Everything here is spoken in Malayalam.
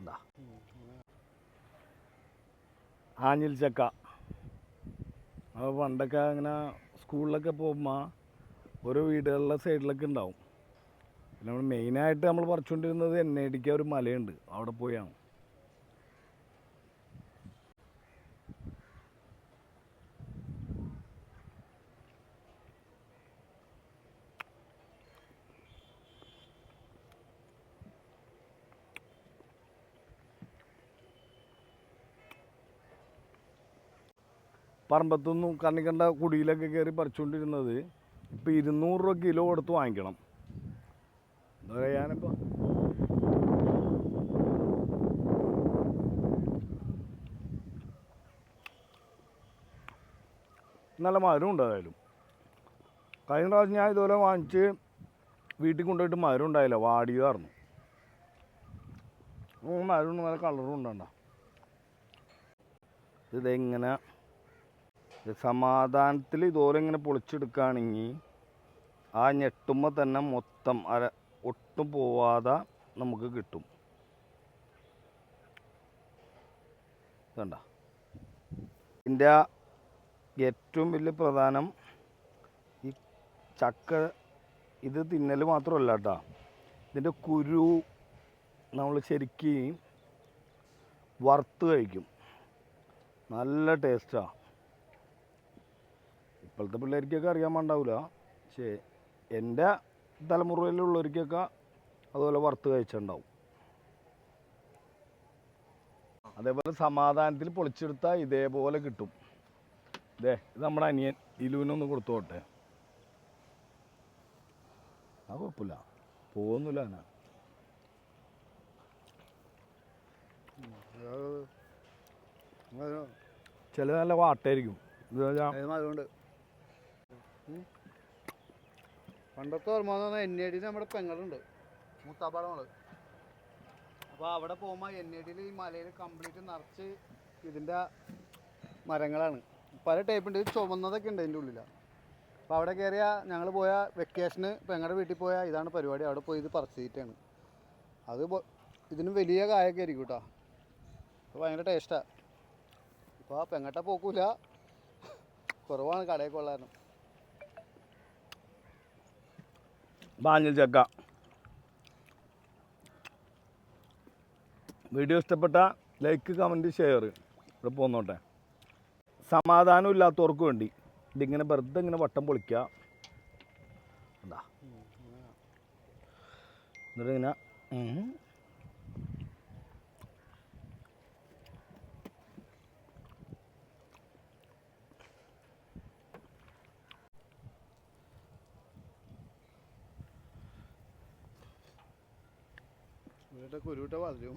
എന്താ ആഞ്ഞിൽ ചക്ക. അപ്പോൾ പണ്ടൊക്കെ അങ്ങനെ സ്കൂളിലൊക്കെ പോകുമ്പോൾ ഓരോ വീടുകളിലെ സൈഡിലൊക്കെ ഉണ്ടാവും. പിന്നെ നമ്മൾ മെയിനായിട്ട് നമ്മൾ പറിച്ചുകൊണ്ടിരുന്നത് ഐ ഒരു മലയുണ്ട്. അവിടെ പോയാണ്. പറമ്പത്തുനിന്നും കണ്ണിക്കണ്ട കുടിയിലൊക്കെ കയറി പറിച്ചുകൊണ്ടിരുന്നത് ഇപ്പോൾ ഇരുന്നൂറ് രൂപ കിലോ കൊടുത്ത് വാങ്ങിക്കണം. എന്താ ഞാനിപ്പോൾ നല്ല മരം ഉണ്ട് ഏതായാലും. കഴിഞ്ഞ പ്രാവശ്യം ഞാൻ ഇതുപോലെ വാങ്ങിച്ച് വീട്ടിൽ കൊണ്ടുപോയിട്ട് മരം ഉണ്ടായില്ല വാടിയതായിരുന്നു. മധുരം നല്ല കളറും ഉണ്ടാ? ഇതെങ്ങനെ ഇത് സമാധാനത്തിൽ ഇതുപോലെ ഇങ്ങനെ പൊളിച്ചെടുക്കുകയാണെങ്കിൽ ആ ഞെട്ടുമ്പോൾ തന്നെ മൊത്തം അര ഒട്ടും പോവാതെ നമുക്ക് കിട്ടും. കണ്ട? ഇതിന്റെ ഏറ്റവും വലിയ പ്രധാനം ഈ ചക്ക ഇത് തിന്നൽ മാത്രമല്ല കേട്ടോ ഇതിന്റെ കുരു നമ്മൾ ശരിക്കും വറുത്ത് കഴിക്കും. നല്ല ടേസ്റ്റാണ് ഇപ്പോഴത്തെ പിള്ളേർക്കൊക്കെ അറിയാൻ പാണ്ടാവില്ല പക്ഷേ എന്റെ തലമുറയിലുള്ളവർക്കൊക്കെ അതുപോലെ വറുത്ത് കഴിച്ചിട്ടുണ്ടാവും. അതേപോലെ സമാധാനത്തിൽ പൊളിച്ചെടുത്താൽ ഇതേപോലെ കിട്ടും. ഇതേ ഇത് നമ്മുടെ അനിയൻ ഇലുവിനൊന്ന് കൊടുത്തോട്ടെ ആ കുഴപ്പമില്ല. പോകുന്നില്ല ഞാൻ. ചില നല്ല വാട്ടായിരിക്കും. ഇത് പണ്ടത്തെ ഓർമ്മ എന്ന് പറഞ്ഞാൽ എൻ ഐ ഡിയിൽ നമ്മുടെ പെങ്ങളുണ്ട്. മൂത്താപ്പാടെ അപ്പൊ അപ്പോൾ അവിടെ പോകുമ്പോൾ എൻ ഐ ഡിയിൽ ഈ മലയിൽ കംപ്ലീറ്റ് നിറച്ച് ഇതിന്റെ മരങ്ങളാണ്. പല ടൈപ്പ് ഉണ്ട്. ചുമന്നതൊക്കെ ഉണ്ട് അതിന്റെ ഉള്ളില. അപ്പോൾ അവിടെ കയറിയ ഞങ്ങൾ പോയ വെക്കേഷന് പെങ്ങളുടെ വീട്ടിൽ പോയ ഇതാണ് പരിപാടി. അവിടെ പോയി ഇത് പറിച്ചിട്ടാണ് അത് ഇതിന് വലിയ കായൊക്കെ ആയിരിക്കും കേട്ടോ അപ്പോൾ ഭയങ്കര ടേസ്റ്റാണ് ഇപ്പോൾ പെങ്ങട്ട പോക്കൂല. കുറവാണ് കടയിൽ കൊള്ളായിരുന്നു ബാഞ്ഞൽ ചക്ക. വീഡിയോ ഇഷ്ടപ്പെട്ട ലൈക്ക് കമന്റ് ഷെയർ ഇവിടെ പോന്നോട്ടെ. സമാധാനം ഇല്ലാത്തവർക്ക് വേണ്ടി ഇതിങ്ങനെ വെറുതെ ഇങ്ങനെ വട്ടം പൊളിക്കുക എന്താ എന്നിട്ട് ഇങ്ങനെ ഉം. വീട്ടിൽ കുരുവിട്ട വളരും